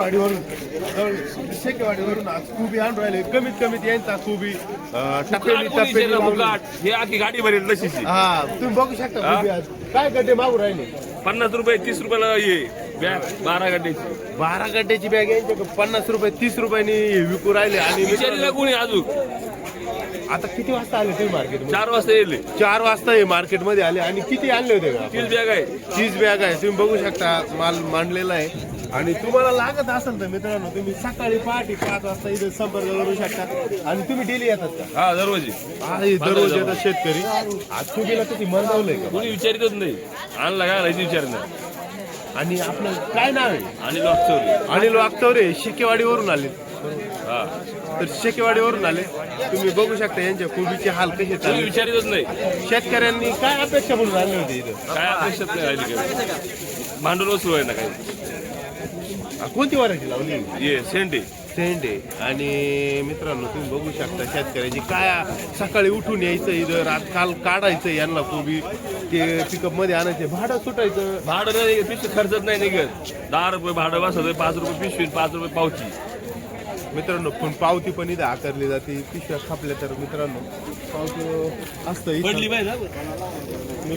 वाडीवरून शेकेवाडीवरून आज कुबी आणून राहिले. कमीत कमीत यांचा टप्प्यानी टप्प्यानी हे आधी गाडी भरेल तशीच हा तुम्ही बघू शकता आज. काय गड्डे मागू राहिले? पन्नास रुपये तीस रुपयाला ये बॅग बारा गड्ड्याची बारा गड्ड्याची बॅग यांच्या पन्नास रुपये तीस रुपयानी विकू राहिले आणि विचारीला कोणी अजून? आता किती वाजता आले तुम्ही मार्केट चार वाजता येईल चार वाजता हे मार्केटमध्ये आले आणि किती आणले होते का? तीस बॅग आहे. चीज बॅग आहे तुम्ही बघू शकता माल मांडलेला आहे. आणि तुम्हाला लागत असेल तर मित्रांनो तुम्ही सकाळी पहाटे पाच वाजता इथे संपर्क करू शकता. आणि तुम्ही डेली येतात का? हा दरवाजी हे दररोज येतात शेतकरी. आज कुबीला किती मंदावलंय का? कोणी विचारितच नाही. आणला काय राहायचं विचारणार आणि आपलं काय नाव आहे? आणि लॉक चोरी अनिल वागतवरे शिकेवाडीवरून आले. हा. तर शिकेवाडीवरून आले. तुम्ही बघू शकता यांच्या कोबीचे हाल कसे कोणी चालले विचारितच नाही. शेतकऱ्यांनी काय अपेक्षा म्हणून आणले होते इथं? काय अपेक्षाच नाही राहिली भांडवल वस्तू आहे ना काही. कोणती व्हरायटी लावली? ये सेंड आहे आणि मित्रांनो तुम्ही बघू शकता शेतकऱ्याची काय सकाळी उठून यायचं इथं रात काल काढायचं यांना कोबी ते पिकअपमध्ये आणायचे भाडं सुटायचं. भाडं नाही पिशवी खर्चच नाही निघत. दहा रुपये भाडं बसत पाच रुपये पिशवी पाच रुपये पावची. मित्रांनो पण पावती पण इथं आकारली जाते. पिशव्या खापल्या तर मित्रांनो पावती असतं इथं. पडली पाहिजे